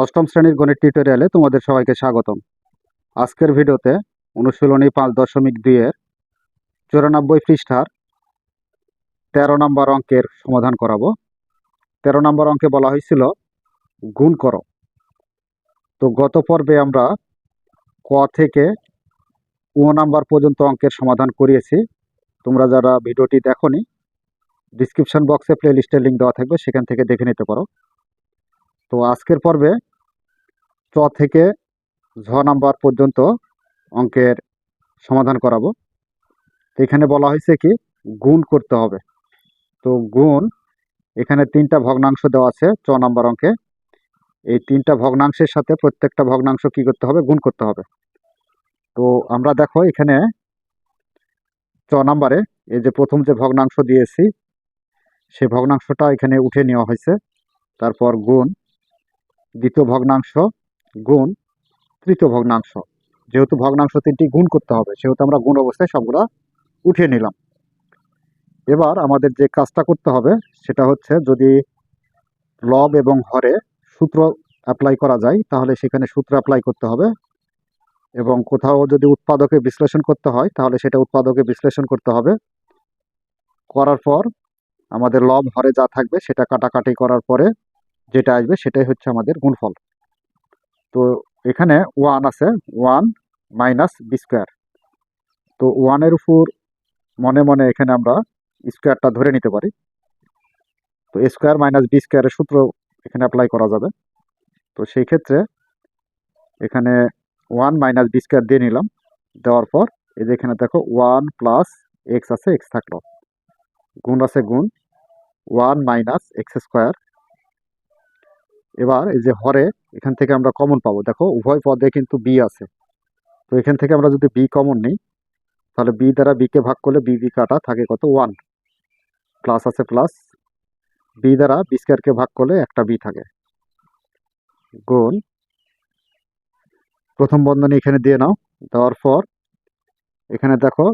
অষ্টম শ্রেণির গণিত টিউটোরিয়ালে তোমাদের সবাইকে স্বাগতম। আজকের ভিডিওতে অনুশীলনী পাঁচ দশমিক দুইয়ের চুরানব্বই পৃষ্ঠার তেরো নম্বর অঙ্কের সমাধান করাবো। তেরো নম্বর অঙ্কে বলা হয়েছিল, গুণ করো। তো গত পর্বে আমরা ক থেকে ও নাম্বার পর্যন্ত অঙ্কের সমাধান করিয়েছি। তোমরা যারা ভিডিওটি দেখোনি ডিসক্রিপশন বক্সে প্লে লিস্টের লিঙ্ক দেওয়া থাকবে, সেখান থেকে দেখে নিতে পারো। তো আজকের পর্বে চ থেকে ঝ নাম্বার পর্যন্ত অঙ্কের সমাধান করাবো। এখানে বলা হয়েছে কি, গুণ করতে হবে। তো গুণ, এখানে তিনটা ভগ্নাংশ দেওয়া আছে চ নাম্বার অঙ্কে। এই তিনটা ভগ্নাংশের সাথে প্রত্যেকটা ভগ্নাংশ কি করতে হবে? গুণ করতে হবে। তো আমরা দেখো এখানে চ নাম্বারে এই যে প্রথম যে ভগ্নাংশ দিয়েছি সেই ভগ্নাংশটা এখানে উঠে নেওয়া হয়েছে। তারপর গুণ দ্বিতীয় ভগ্নাংশ গুণ তৃতীয় ভগ্নাংশ। যেহেতু ভগ্নাংশ তিনটি গুণ করতে হবে, সেহেতু আমরা গুণ অবস্থায় সবগুলো উঠিয়ে নিলাম। এবার আমাদের যে কাজটা করতে হবে, সেটা হচ্ছে যদি লব এবং হরে সূত্র অ্যাপ্লাই করা যায়, তাহলে সেখানে সূত্র অ্যাপ্লাই করতে হবে। এবং কোথাও যদি উৎপাদকে বিশ্লেষণ করতে হয়, তাহলে সেটা উৎপাদকে বিশ্লেষণ করতে হবে। করার পর আমাদের লব হরে যা থাকবে, সেটা কাটাকাটি করার পরে যেটা আসবে সেটাই হচ্ছে আমাদের গুণফল। তো এখানে ওয়ান আছে ওয়ান মাইনাস বি স্কোয়ার তো ওয়ানের উপর মনে মনে এখানে আমরা স্কোয়ারটা ধরে নিতে পারি। তো স্কোয়ার মাইনাস বি স্কোয়ারের সূত্র এখানে অ্যাপ্লাই করা যাবে। তো সেই ক্ষেত্রে এখানে ওয়ান মাইনাস বি স্কোয়ার দিয়ে নিলাম। দেওয়ার পর এই যে এখানে দেখো ওয়ান প্লাস এক্স আছে এক্স থাকল। গুণ আছে গুণ ওয়ান মাইনাস এক্স স্কোয়ার এবার এই যে হরে, এখান থেকে আমরা কমন পাবো। দেখো, উভয় পদে কিন্তু বি আছে। তো এখান থেকে আমরা যদি বি কমন নিই, তাহলে বি দ্বারা বিকে ভাগ করলে বি বি কাটা থাকে কত? ওয়ান প্লাস আছে প্লাস বি দ্বারা বি স্কোয়ারকে ভাগ করলে একটা বি থাকে। গুণ। প্রথম বন্ধনী এখানে দিয়ে নাও। দেওয়ার পর, এখানে দেখো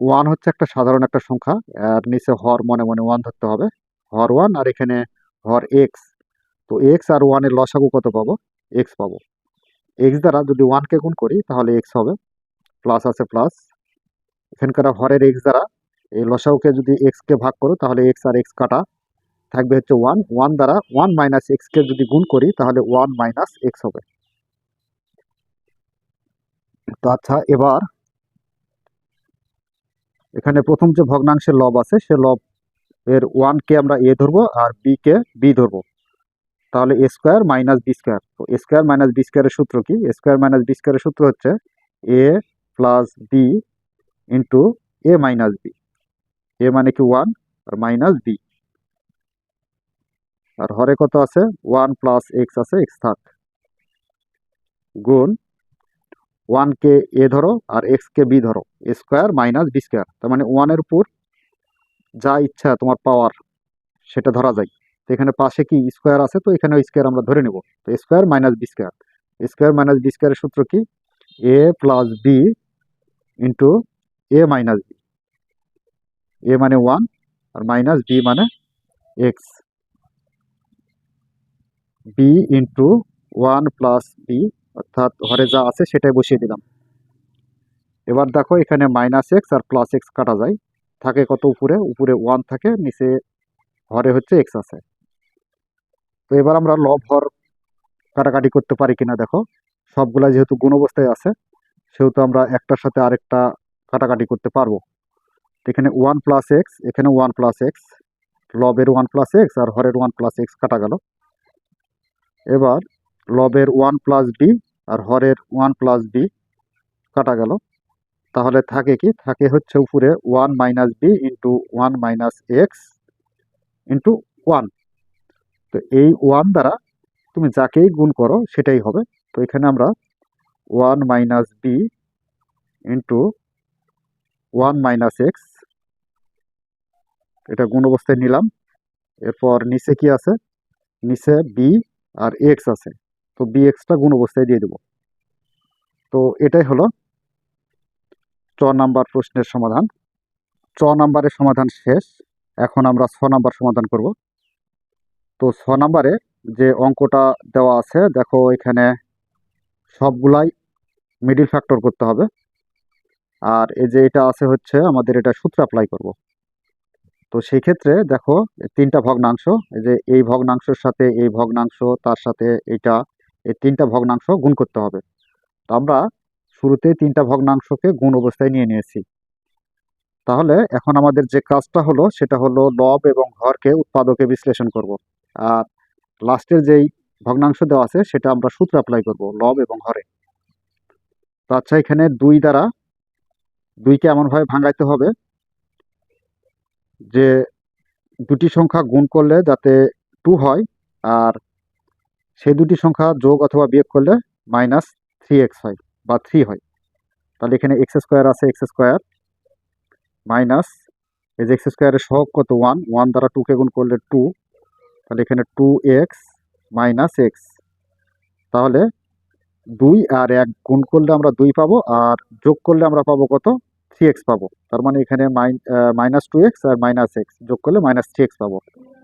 ওয়ান হচ্ছে একটা সাধারণ একটা সংখ্যা, আর নিচে হর মনে মনে ওয়ান ধরতে হবে। হর ওয়ান আর এখানে হর এক্স তো এক্স আর ওয়ানের লসাগু কত পাবো? এক্স পাবো। এক্স দ্বারা যদি ওয়ানকে গুণ করি, তাহলে এক্স হবে। প্লাস আছে প্লাস এখানকার হরের এক্স দ্বারা এই লসাগুকে যদি এক্সকে ভাগ করো, তাহলে এক্স আর এক্স কাটা। থাকবে হচ্ছে ওয়ান ওয়ান দ্বারা ওয়ান মাইনাস এক্সকে যদি গুণ করি, তাহলে ওয়ান মাইনাস এক্স হবে। তো আচ্ছা এবার এখানে প্রথম যে ভগ্নাংশের লব আছে, সে লব এর ওয়ানকে আমরা এ ধরবো আর বি কে বি ধরবো। তাহলে a square minus b square তো এ স্কোয়ার মাইনাস বি স্কোয়ারের সূত্র কি? এ স্কোয়ার মাইনাস বি স্কোয়ারের সূত্র হচ্ছে a plus b into a minus b a মানে কি ওয়ান আর মাইনাস বি আর হরে কত আছে? ওয়ান প্লাস এক্স আছে এক্স থাক। গুণ ওয়ানকে এ ধরো, আর এক্সকে বি ধরো। A square minus b square তার মানে ওয়ানের উপর যা ইচ্ছা তোমার পাওয়ার সেটা ধরা যায়। তো এখানে পাশে কি স্কোয়ার আছে? তো এখানে স্কোয়ার আমরা ধরে নেব। তো square minus b square. Square minus b স্কোয়ারের সূত্র কি? A plus b into a minus b. A মানে ওয়ান আর মাইনাস বি মানে x. B into one plus b, অর্থাৎ ঘরে যা আছে সেটাই বসিয়ে দিলাম। এবার দেখো এখানে মাইনাস এক্স আর প্লাস এক্স কাটা যায়। থাকে কত উপরে? উপরে ওয়ান থাকে, নিচে হরে হচ্ছে এক্স আছে। তো এবার আমরা লব হর কাটাকাটি করতে পারি কিনা দেখো। সবগুলা যেহেতু গুণ অবস্থায় আছে, সেহেতু আমরা একটার সাথে আরেকটা কাটাকাটি করতে পারব। এখানে ওয়ান প্লাস এক্স এখানে ওয়ান প্লাস এক্স লবের ওয়ান প্লাস এক্স আর হরের ওয়ান প্লাস এক্স কাটা গেল। এবার লবের ওয়ান প্লাস বি আর হরের ওয়ান প্লাস বি কাটা গেল। তাহলে থাকে কি? থাকে হচ্ছে উপরে one minus b into one minus x into one তো এই ওয়ান দ্বারা তুমি যাকেই গুণ করো সেটাই হবে। তো এখানে আমরা one minus b into one minus x, এটা গুণ অবস্থায় নিলাম। এরপর নিচে কি আছে? নিচে বি আর এক্স আছে। তো বি এক্সটা গুণ অবস্থায় দিয়ে দেব। তো এটাই হলো চ নাম্বার প্রশ্নের সমাধান। চ নাম্বারের সমাধান শেষ। এখন আমরা ছ নাম্বার সমাধান করব। তো ছ নাম্বারে যে অঙ্কটা দেওয়া আছে, দেখো এখানে সবগুলাই মিডিল ফ্যাক্টর করতে হবে। আর এই যে এটা আছে হচ্ছে আমাদের এটা সূত্র অ্যাপ্লাই করব। তো সেই ক্ষেত্রে দেখো তিনটা ভগ্নাংশ, এই যে এই ভগ্নাংশের সাথে এই ভগ্নাংশ, তার সাথে এটা এই তিনটা ভগ্নাংশ গুণ করতে হবে। তো আমরা শুরুতেই তিনটা ভগ্নাংশকে গুণ অবস্থায় নিয়ে নিয়েছি। তাহলে এখন আমাদের যে কাজটা হলো, সেটা হলো লব এবং হরকে উৎপাদকে বিশ্লেষণ করব। আর লাস্টের যেই ভগ্নাংশ দেওয়া আছে, সেটা আমরা সূত্র অ্যাপ্লাই করব, লব এবং হরে। তো আচ্ছা এখানে দুই দ্বারা দুইকে এমনভাবে ভাঙাইতে হবে যে দুটি সংখ্যা গুণ করলে যাতে টু হয়, আর সেই দুটি সংখ্যা যোগ অথবা বিয়োগ করলে মাইনাস থ্রি এক্স হয় বা থ্রি হয়। তাহলে এখানে এক্স স্কোয়ার আছে এক্স স্কোয়ার মাইনাস এই যে এক্স স্কোয়ারের সহগ কত? ওয়ান ওয়ান দ্বারা টুকে গুণ করলে টু তাহলে এখানে টু এক্স মাইনাস এক্স তাহলে দুই আর এক গুণ করলে আমরা দুই পাবো, আর যোগ করলে আমরা পাবো কত? থ্রি এক্স পাবো। তার মানে এখানে মাইনাস টু এক্স আর মাইনাস এক্স যোগ করলে মাইনাস থ্রি এক্স পাবো।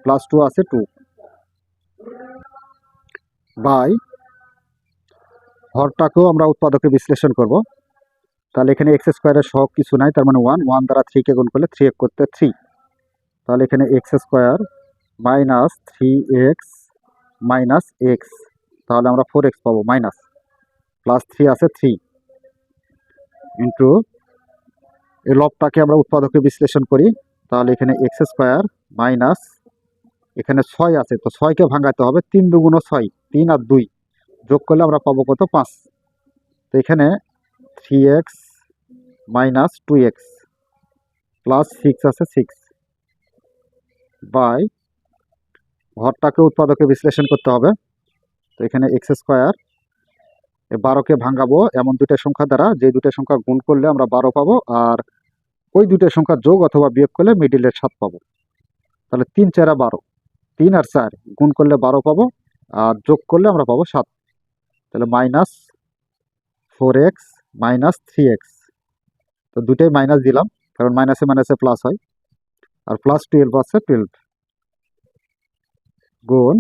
প্লাস টু আছে টু বাই হরটাকেও আমরা উৎপাদকে বিশ্লেষণ করব। তাহলে এখানে এক্স স্কোয়ারের সহগ কিছু নাই, তার মানে ওয়ান ওয়ান দ্বারা থ্রিকে গুণ করলে থ্রি এক করতে থ্রি তাহলে এখানে x square minus three x minus x. তাহলে আমরা ফোর এক্স পাবো, মাইনাস। প্লাস থ্রি আছে থ্রি। ইন্টু, এই লবটাকে আমরা উৎপাদকে বিশ্লেষণ করি। তাহলে এখানে এক্স স্কোয়ার মাইনাস, এখানে ছয় আছে। তো ছয়কে ভাঙাতে হবে তিন দুগুণ ছয়, তিন আর দুই। যোগ করলে আমরা পাবো কত? পাঁচ। তো এখানে three x minus two x, plus six আছে সিক্স। বাই ঘরটাকে উৎপাদকে বিশ্লেষণ করতে হবে। তো এখানে এক্স স্কোয়ার বারোকে ভাঙাবো, এমন দুটো সংখ্যা দ্বারা যে দুটো সংখ্যা গুণ করলে আমরা বারো পাবো আর ওই দুটো সংখ্যা যোগ অথবা বিয়োগ করলে মিডিলের সাত পাবো। তাহলে তিন চারা বারো। তিন আর চার, গুণ করলে বারো পাবো আর যোগ করলে আমরা পাবো সাত। তাহলে minus four x minus three x তো দুটোই মাইনাস দিলাম, কারণ মাইনাসে মাইনাসে প্লাস হয়। আর প্লাস টুয়েলভ আছে টুয়েলভ গুণ,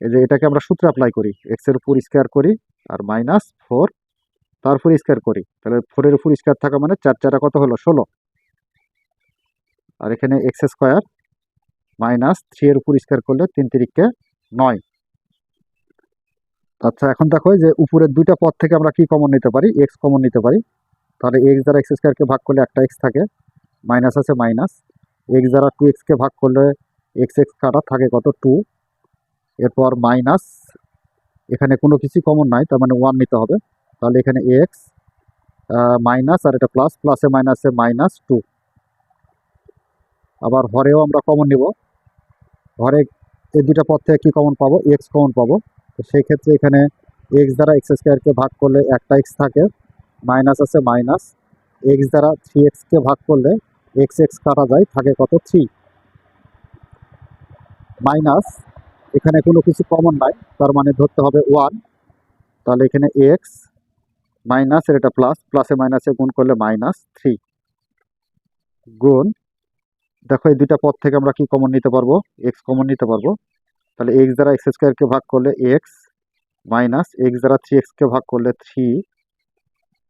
এই যে এটাকে আমরা সূত্রে অ্যাপ্লাই করি এক্সের উপর স্কোয়ার করি আর মাইনাস ফোর তার উপর স্কোয়ার করি। তাহলে ফোরের উপর স্কোয়ার থাকা মানে চার চারা কত হলো? ষোলো। আর এখানে এক্স স্কোয়ার মাইনাস থ্রি এর উপর স্কোয়ার করলে তিন তিরিককে নয়। আচ্ছা এখন দেখো যে উপরের দুইটা পদ থেকে আমরা কি কমন নিতে পারি? এক্স কমন নিতে পারি। তাহলে এক্স দ্বারা এক্স স্কোয়ারকে ভাগ করলে একটা এক্স থাকে। মাইনাস আছে মাইনাস এক্স দ্বারা টু এক্সকে ভাগ করলে এক্স এক্স কাটা থাকে কত? টু এরপর মাইনাস এখানে কোনো কিছু কমন নাই, তার মানে ওয়ান নিতে হবে। তাহলে এখানে এক্স মাইনাস আর এটা প্লাস প্লাসে মাইনাসে মাইনাস টু আবার হরেও আমরা কমন নিব। হরে, এই দুটা পদ থেকে কী কমন পাবো? এক্স কমন পাবো। তো সেই ক্ষেত্রে এখানে এক্স দ্বারা এক্স স্কোয়ারকে ভাগ করলে একটা এক্স থাকে মাইনাস আছে মাইনাস এক্স দ্বারা থ্রি এক্সকে ভাগ করলে এক্স এক্স কাটা যায়, থাকে কত? থ্রি মাইনাস, এখানে কোনো কিছু কমন নাই, তার মানে ধরতে হবে ওয়ান তাহলে এখানে এক্স মাইনাস এটা প্লাস প্লাসে মাইনাসে গুণ করলে মাইনাস থ্রি গুণ, দেখো এই দুইটা পদ থেকে আমরা কি কমন নিতে পারব? এক্স কমন নিতে পারব। তাহলে এক্স দ্বারা এক্স স্কোয়ারকে ভাগ করলে এক্স মাইনাস এক্স দ্বারা থ্রি এক্সকে ভাগ করলে থ্রি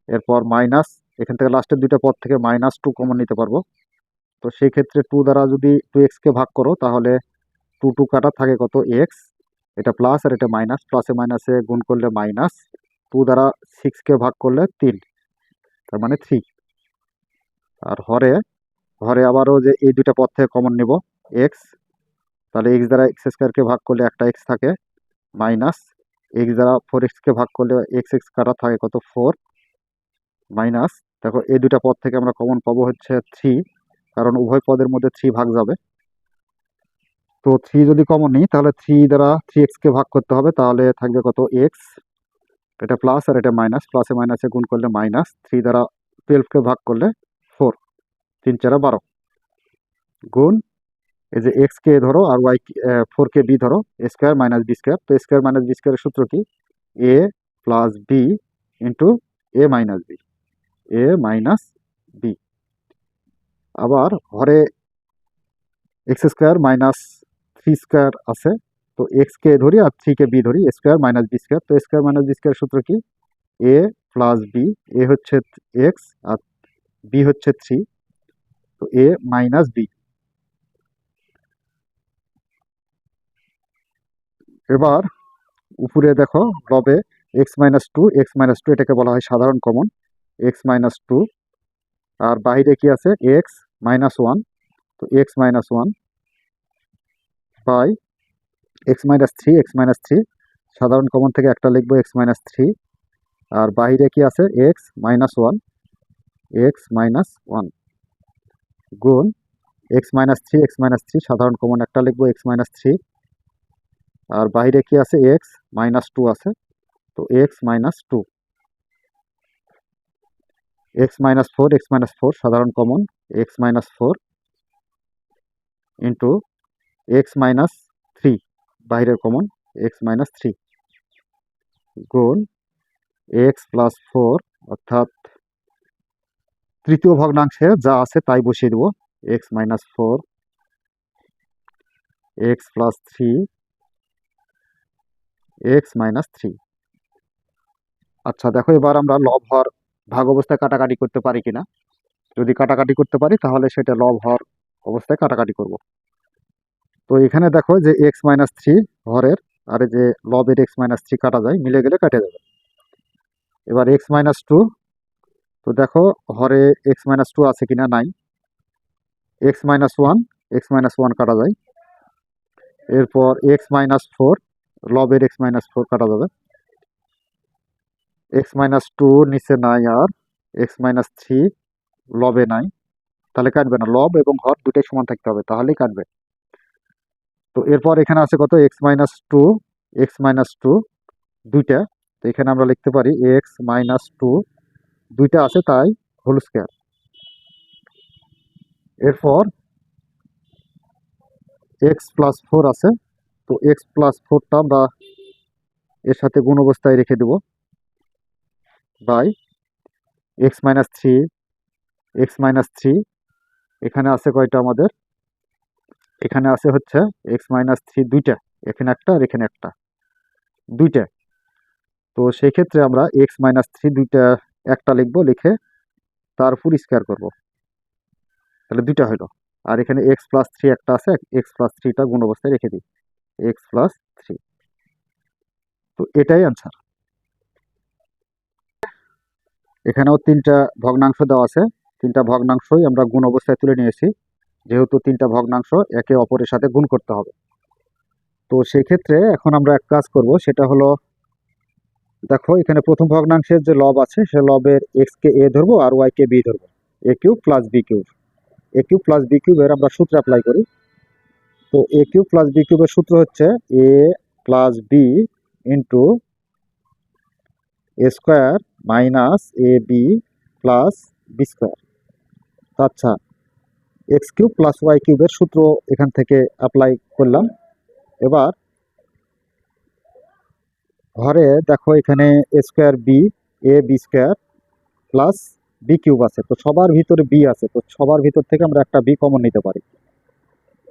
এরপর মাইনাস, এখান থেকে লাস্টের দুইটা পদ থেকে মাইনাস টু কমন নিতে পারব। তো সেই ক্ষেত্রে টু দ্বারা যদি টু এক্সকে ভাগ করো, তাহলে টু টু কাটা থাকে কত? এক্স এটা প্লাস আর এটা মাইনাস প্লাসে মাইনাসে গুণ করলে মাইনাস টু দ্বারা সিক্সকে ভাগ করলে তিন, তার মানে থ্রি আর হরে হরে আবারও যে এই দুইটা পদ থেকে কমন নেব এক্স তাহলে এক্স দ্বারা এক্স স্কোয়ারকে ভাগ করলে একটা এক্স থাকে মাইনাস এক্স দ্বারা ফোর এক্সকে ভাগ করলে এক্স এক্স কাটা থাকে কত? ফোর মাইনাস দেখো এই দুইটা পদ থেকে আমরা কমন পাবো হচ্ছে থ্রি কারণ উভয় পদের মধ্যে থ্রি ভাগ যাবে। তো থ্রি যদি কমন নিই, তাহলে থ্রি দ্বারা থ্রি এক্সকে ভাগ করতে হবে, তাহলে থাকবে কত এক্স এটা প্লাস আর এটা মাইনাস প্লাসে মাইনাসে গুণ করলে মাইনাস থ্রি দ্বারা টুয়েলভকে ভাগ করলে ফোর তিন চারা বারো। গুণ, এই যে এক্স কে ধরো আর ওয়াই ফোর কে বি ধরো স্কোয়ার মাইনাস বি স্কোয়ার তো স্কোয়ার মাইনাস বি স্কোয়ারের সূত্র কি? A plus b into a minus b a minus b আবার ঘরে x square minus three square আছে, তো এক্স কে ধরি আর থ্রি কে বি ধরি স্কোয়ার মাইনাস বি স্কোয়ার, তো স্কোয়ার মাইনাস বি স্কোয়ার সূত্র কি? এ প্লাস বি, এ হচ্ছে এক্স আর বি হচ্ছে থ্রি, তো এ মাইনাস বি। এবার উপরে দেখো লবে x minus two, x minus two এটাকে বলা হয় সাধারণ কমন, এক্স মাইনাস টু, আর বাইরে কি আছে? এক্স মাইনাস ওয়ান, তো x minus one by x minus three x minus three সাধারণ কমন থেকে একটা লিখব এক্স মাইনাস থ্রি আর বাহিরে কি আছে x minus one x minus one গুণ x minus three x minus three সাধারণ কমন একটা লিখব এক্স মাইনাস থ্রি আর বাহিরে কি আছে এক্স মাইনাস টু আছে তো x minus two x minus four x minus four সাধারণ common x minus four into x minus three বাইরের কমন এক্স মাইনাস থ্রি গুণ এক্স প্লাস ফোর অর্থাৎ তৃতীয় ভগ্নাংশে যা আছে তাই বসিয়ে দেবো x minus four x plus three x minus three আচ্ছা দেখো, এবার আমরা লব হর ভাগ অবস্থায় কাটাকাটি করতে পারি কিনা। যদি কাটাকাটি করতে পারি, তাহলে সেটা লব হর অবস্থায় কাটাকাটি করব। তো এখানে দেখো যে এক্স মাইনাস থ্রি হরের আর যে লবের এক্স মাইনাস থ্রি কাটা যায় মিলে গেলে কাটে যাবে এবার এক্স মাইনাস টু তো দেখো হরে এক্স মাইনাস টু আছে কিনা নাই X minus one X minus one কাটা যায় এরপর এক্স মাইনাস ফোর লবের এক্স মাইনাস ফোর কাটা যাবে এক্স মাইনাস টু নিচে নাই আর এক্স মাইনাস থ্রি লবে নাই তাহলে কাটবে না লব এবং হর দুটাই সমান থাকতে হবে তাহলেই কাটবে তো এরপর এখানে আছে কত? X minus two x minus two দুইটা। তো এখানে আমরা লিখতে পারি এক্স মাইনাস টু দুইটা আছে তাই হোল স্কোয়ার এরপর এক্স প্লাস ফোর আছে। তো এক্স প্লাস ফোরটা আমরা এর সাথে গুণ অবস্থায় রেখে দেব by x minus three x minus three এখানে আছে কয়টা আমাদের? এখানে আছে হচ্ছে এক্স মাইনাস থ্রি দুইটা, এখানে একটা আর এখানে একটা, দুইটা। তো সেই ক্ষেত্রে আমরা এক্স মাইনাস থ্রি দুইটা একটা লিখব, লিখে তার উপর স্কোয়ার করব। তাহলে দুইটা হলো। আর এখানে এক্স প্লাস থ্রি একটা আছে এক্স প্লাস থ্রিটা গুণ অবস্থায় রেখে দিই। এক্স প্লাস থ্রি তো এটাই অ্যান্সার এখানেও তিনটা ভগ্নাংশ দেওয়া আছে। তিনটা ভগ্নাংশই আমরা গুণ অবস্থায় তুলে নিয়েছি। যেহেতু তিনটা ভগ্নাংশ একে অপরের সাথে গুণ করতে হবে। তো সেই ক্ষেত্রে এখন আমরা এক কাজ করব, সেটা হলো, দেখো এখানে প্রথম ভগ্নাংশের যে লব আছে, সে লবের এক্স কে এ ধরবো আর ওয়াই কে বি ধরবো। A cube plus b cube. A cube plus b কিউবের আমরা সূত্র অ্যাপ্লাই করি। তো এ কিউব প্লাস বি কিউবের সূত্র হচ্ছে a plus b into a square minus a b plus b square আচ্ছা এক্স কিউব প্লাস ওয়াই কিউবের সূত্র এখান থেকে অ্যাপ্লাই করলাম। এবার ঘরে দেখো এখানে a square b a b square plus b cube আছে। তো সবার ভিতরে বি আছে, তো সবার ভিতর থেকে আমরা একটা বি কমন নিতে পারি।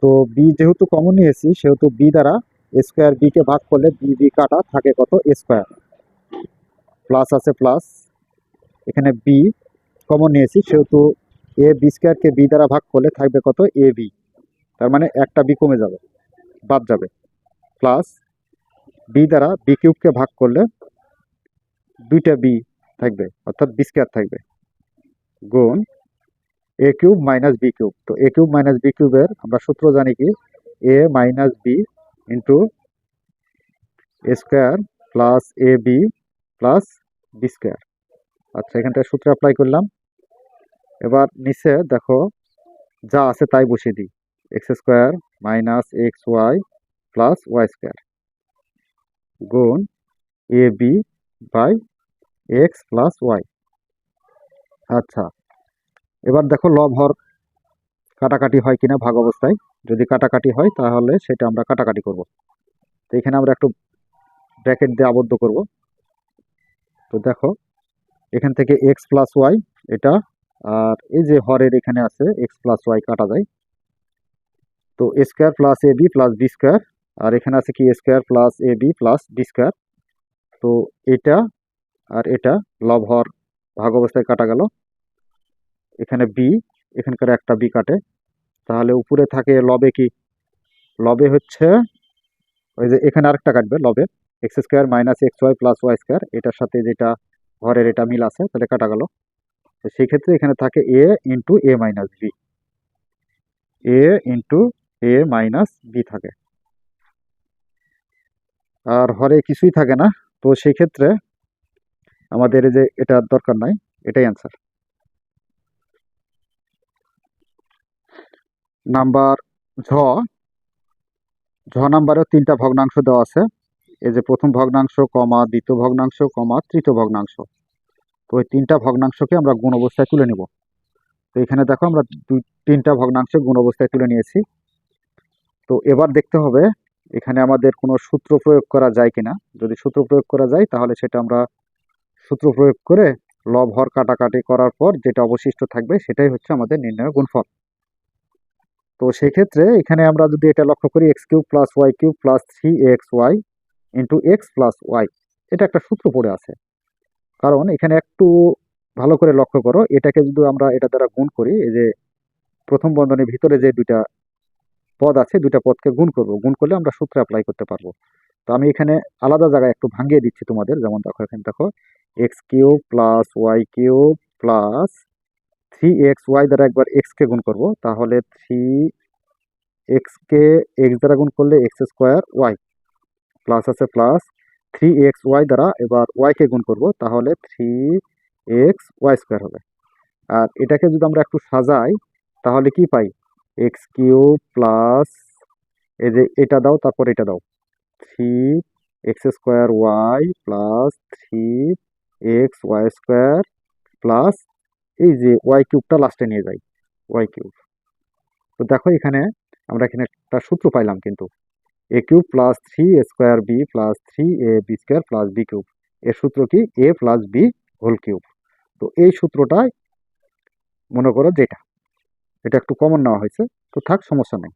তো বি যেহেতু কমন নিয়েছি, সেহেতু বি দ্বারা এ স্কোয়ার বিকে ভাগ করলে বি বি কাটা থাকে কত? এ স্কোয়ার প্লাস আছে প্লাস এখানে বি কমন নিয়েছি, সেহেতু এ বি স্কোয়ারকে বি দ্বারা ভাগ করলে থাকবে কত? A b. তার মানে একটা বি কমে যাবে, বাদ যাবে। প্লাস বি দ্বারা বি কিউবকে ভাগ করলে দুইটা বি থাকবে, অর্থাৎ বি স্কোয়ার থাকবে। গুণ a cube minus b cube. তো এ কিউব মাইনাস বি কিউবের আমরা সূত্র জানি কি? A minus b into square plus a b plus b square. আচ্ছা এখানটা সূত্র অ্যাপ্লাই করলাম। এবার নিচে দেখো, যা আছে তাই বসিয়ে দিই। X square minus x y plus y square গুণ a b by x plus y. আচ্ছা এবার দেখো লব হর কাটাকাটি হয় কিনা ভাগ অবস্থায়। যদি কাটাকাটি হয় তাহলে সেটা আমরা কাটাকাটি করব। তো এখানে আমরা একটু ব্র্যাকেট দিয়ে আবদ্ধ করব। তো দেখো, এখান থেকে এক্স প্লাস ওয়াই, এটা আর এই যে হরের এখানে আছে এক্স প্লাস ওয়াই কাটা যায়। তো a square plus a b plus b square আর এখানে আছে কি? Square plus a b plus b square তো এটা আর এটা লব হর ভাগ অবস্থায় কাটা গেল। এখানে বি এখানকার একটা বি কাটে। তাহলে উপরে থাকে লবে কি? লবে হচ্ছে, ওই যে এখানে আরেকটা কাটবে লবে x square minus x y plus y square এটার সাথে যেটা ঘরের এটা মিল আছে, তাহলে কাটা গেল। তো সেই ক্ষেত্রে এখানে থাকে a into a minus b a into a minus b থাকে। আর হরে কিছুই থাকে না। তো সেই ক্ষেত্রে আমাদের যে এটা দরকার নাই, এটাই অ্যান্সার নাম্বার ঝ। ঝ নাম্বারেও তিনটা ভগ্নাংশ দেওয়া আছে। এই যে প্রথম ভগ্নাংশ, কমা দ্বিতীয় ভগ্নাংশ, কমা তৃতীয় ভগ্নাংশ। তো ওই তিনটা ভগ্নাংশকে আমরা গুণ অবস্থায় তুলে নিব। তো এখানে দেখো আমরা দুই, তিনটা ভগ্নাংশ গুণ অবস্থায় তুলে নিয়েছি। তো এবার দেখতে হবে, এখানে আমাদের কোনো সূত্র প্রয়োগ করা যায় কিনা। যদি সূত্র প্রয়োগ করা যায়, তাহলে সেটা আমরা সূত্র প্রয়োগ করে লব হর কাটাকাটি করার পর যেটা অবশিষ্ট থাকবে, সেটাই হচ্ছে আমাদের নির্ণয় গুণফল। তো সেক্ষেত্রে এখানে আমরা যদি এটা লক্ষ্য করি, x cube plus y cube plus three x y into x plus y, এটা একটা সূত্র পড়ে আছে। কারণ এখানে একটু ভালো করে লক্ষ্য করো, এটাকে যদি আমরা এটা দ্বারা গুণ করি, এই যে প্রথম বন্ধনীর ভিতরে যে দুইটা পদ আছে, দুইটা পদকে গুণ করব। গুণ করলে আমরা সূত্রে অ্যাপ্লাই করতে পারব। তো আমি এখানে আলাদা জায়গায় একটু ভাঙিয়ে দিচ্ছি তোমাদের। যেমন দেখো, এখানে দেখো x cube plus y cube plus three x y দ্বারা একবার এক্সকে গুণ করব। তাহলে থ্রি এক্সকে এক্স দ্বারা গুণ করলে এক্স স্কোয়ার ওয়াই প্লাস আছে প্লাস থ্রি এক্স ওয়াই দ্বারা এবার ওয়াইকে গুণ করব, তাহলে থ্রি এক্স ওয়াই স্কোয়ার হবে। আর এটাকে যদি আমরা একটু সাজাই, তাহলে কি পাই? এক্স কিউব প্লাস এই যে এটা দাও, তারপর এটা দাও। Three x square y plus three x y square plus এই যে ওয়াই কিউবটা লাস্টে নিয়ে যাই ওয়াই কিউব তো দেখো এখানে আমরা এখানে একটা সূত্র পাইলাম কিন্তু। A cube plus three square b plus three a b square plus b cube এর সূত্র কি? A plus b whole cube তো এই সূত্রটাই মনে করো যেটা, এটা একটু কমন নেওয়া হয়েছে, তো থাক, সমস্যা নেই।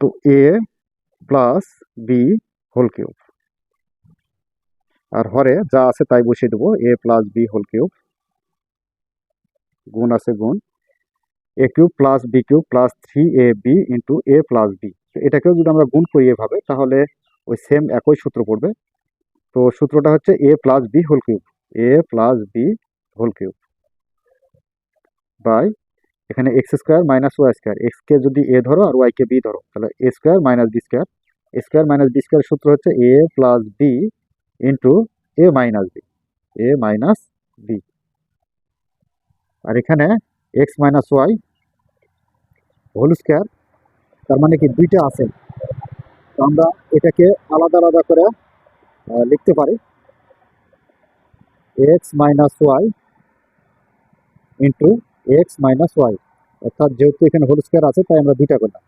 তো a plus b whole cube আর হরে যা আছে তাই বসিয়ে দেবো a plus b whole cube গুণ আছে গুণ a cube plus b cube plus three a b into a plus b এটাকেও যদি আমরা গুণ করি এভাবে, তাহলে ওই সেম একই সূত্র পড়বে। তো সূত্রটা হচ্ছে a plus b whole cube a plus b whole cube by এখানে x square minus y square এক্সকে যদি এ ধরো আর ওয়াইকে বি ধরো, তাহলে a square minus b square square minus b square সূত্র হচ্ছে a plus b into a minus b a minus b আর এখানে x minus y whole square তার মানে কি দুইটা আছে। তো আমরা এটাকে আলাদা আলাদা করে লিখতে পারি। X minus y into x minus y অর্থাৎ যেহেতু এখানে হোল স্কোয়ার আছে, তাই আমরা দুইটা করলাম।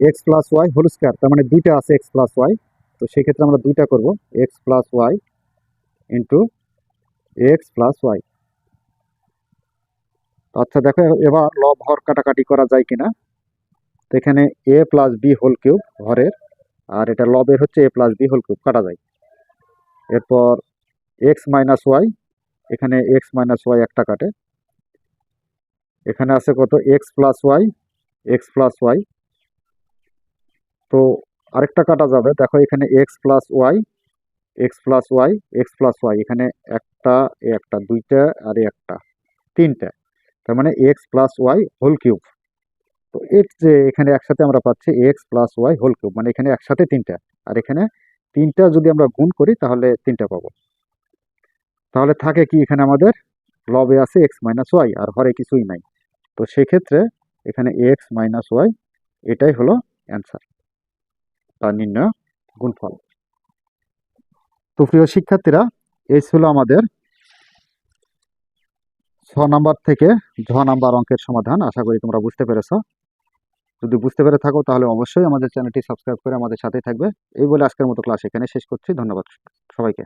X plus y whole square তার মানে দুইটা আছে এক্স প্লাস ওয়াই তো সেক্ষেত্রে আমরা দুইটা করব। X plus y into x plus y আচ্ছা দেখো, এবার লব হর কাটাকাটি করা যায় কিনা? তো এখানে a plus b whole cube হরের আর এটা লবের হচ্ছে a plus b whole cube কাটা যায়। এরপর এক্স মাইনাস ওয়াই এখানে এক্স মাইনাস ওয়াই একটা কাটে। এখানে আছে কত? X plus y x plus y তো আরেকটা কাটা যাবে, দেখো, এখানে x plus y x plus y x plus y এখানে একটা, এ একটা, দুইটা, আর একটা, তিনটা। তার মানে x plus y whole cube তো এক্স যে এখানে একসাথে আমরা পাচ্ছি x plus y whole cube মানে এখানে একসাথে তিনটা। আর এখানে তিনটা যদি আমরা গুণ করি, তাহলে তিনটা পাবো। তাহলে থাকে কি এখানে আমাদের? লবে আছে এক্স মাইনাস ওয়াই আর হরে কিছুই নাই। তো সেক্ষেত্রে এখানে এক্স মাইনাস ওয়াই এটাই হলো অ্যান্সার তার নির্ণয় গুণফল। তো প্রিয় শিক্ষার্থীরা, এই ছিল আমাদের ছ নাম্বার থেকে ঝ নাম্বার অঙ্কের সমাধান, আশা করি তোমরা বুঝতে পেরেছ। যদি বুঝতে পেরে থাকো তাহলে অবশ্যই আমাদের চ্যানেলটি সাবস্ক্রাইব করে আমাদের সাথেই থাকবে। এই বলে আজকের মতো ক্লাস এখানে শেষ করছি। ধন্যবাদ সবাইকে।